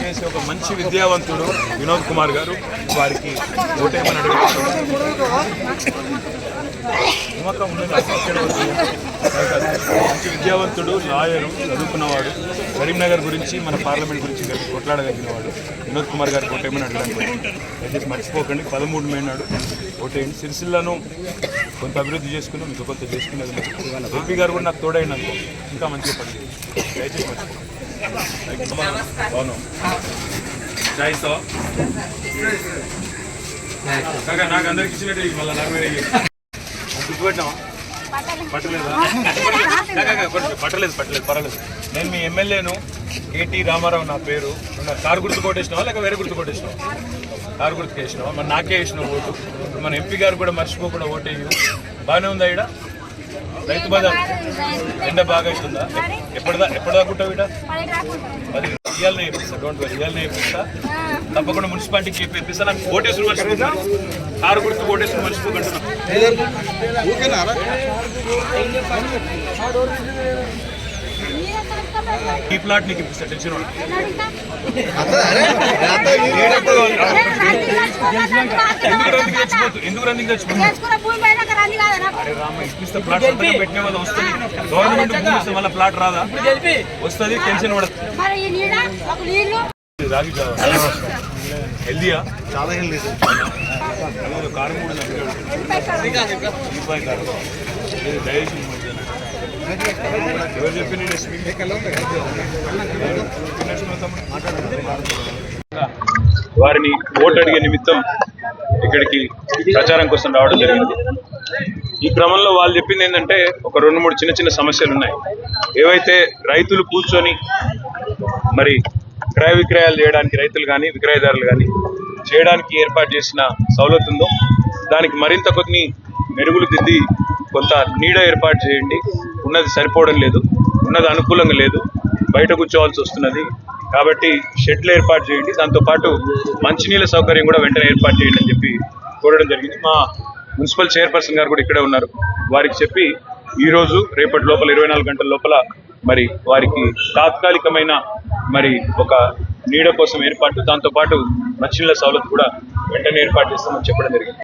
చేసే ఒక మంచి విద్యావంతుడు వినోద్ కుమార్ గారు. వారికి ఓటేమని నమ్మకం మంచి విద్యావంతుడు లాయరు చదువుకున్నవాడు. కరీంనగర్ గురించి మన పార్లమెంట్ గురించి కలిసి కొట్లాడగలిగిన వాడు వినోద్ కుమార్ గారికి ఓటేమని అడగడానికి దయచేసి మర్చిపోకండి పదమూడు మే నాడు ఓటేయండి. సిరిసిల్లను కొంత అభివృద్ధి చేసుకున్నాం ఇంకా కొంత చేసుకునేది ఎంపీ గారు కూడా నాకు తోడైంది ఇంకా మంచిగా పని దయచేసి మర్చిపోకండి. కాక నాకు అందరికి ఇచ్చినట్టు మళ్ళీ నాకు వేరే గుర్తుపెట్టావా పట్టలేదా పట్టలేదు పట్టలేదు పర్వాలేదు నేను మీ ఎమ్మెల్యేను కేటీ రామారావు నా పేరు కారు గుర్తు కొట్టేసినావా లేక వేరే గుర్తు కొట్టేసినావా కారు గుర్తుకేసినావా మరి నాకే వేసినావు ఓటు మన ఎంపీ గారు కూడా మర్చిపోకుండా ఓటు బాగానే ఉందా ఈడ రైతు బజార్ ఎండ బాగా అవుతుందా ఎప్పటిదా ఎప్పటిదాకా ఉంటావు ఈడ? అది ఇయ్యాలనే ఇప్పిస్తా డోంట్ వరీ ఇయ్యాలనే ఇప్పిస్తా తప్పకుండా మున్సిపాలిటీకి చెప్పి ఇప్పిస్తా నాకు ఓటేసులు మర్చిపోతున్నా కారు గుర్తు ఓటేసులు మర్చిపోకుంటున్నా ఈ ప్లాట్ నీకు ఇప్పిస్తా టెన్షన్. ఎందుకు రందికి తెచ్చిపోతు ఎందుకు రందికి తెచ్చిపోతు గవర్నమెంట్ మళ్ళీ ప్లాట్ రాదా? వస్తుంది టెన్షన్ పడదు. రాగి హెల్దీయా? చాలా హెల్దీ కారం కూడా దయచేసి. ఎవరు చెప్పి వారిని ఓటు అడిగే నిమిత్తం ఇక్కడికి ప్రచారం కోసం రావడం జరిగింది. ఈ క్రమంలో వాళ్ళు చెప్పింది ఏంటంటే ఒక రెండు మూడు చిన్న చిన్న సమస్యలు ఉన్నాయి. ఏవైతే రైతులు కూర్చొని మరి క్రయ విక్రయాలు చేయడానికి రైతులు కానీ విక్రయదారులు కానీ చేయడానికి ఏర్పాటు చేసిన సౌలత్ ఉందో దానికి మరింత కొన్ని మెరుగులు దిద్ది కొంత నీడ ఏర్పాటు చేయండి. ఉన్నది సరిపోవడం లేదు ఉన్నది అనుకూలంగా లేదు బయట కూర్చోవాల్సి వస్తున్నది. కాబట్టి షెడ్లు ఏర్పాటు చేయండి. దాంతోపాటు మంచినీళ్ళ సౌకర్యం కూడా వెంటనే ఏర్పాటు చేయండి అని చెప్పి కోరడం జరిగింది. మా మున్సిపల్ చైర్పర్సన్ గారు కూడా ఇక్కడే ఉన్నారు. వారికి చెప్పి ఈ రోజు రేపటి లోపల ఇరవై నాలుగు గంటల లోపల మరి వారికి తాత్కాలికమైన మరి ఒక నీడ కోసం ఏర్పాటు దాంతోపాటు మంచినీళ్ళ సౌలత్ కూడా వెంటనే ఏర్పాటు చేస్తామని చెప్పడం జరిగింది.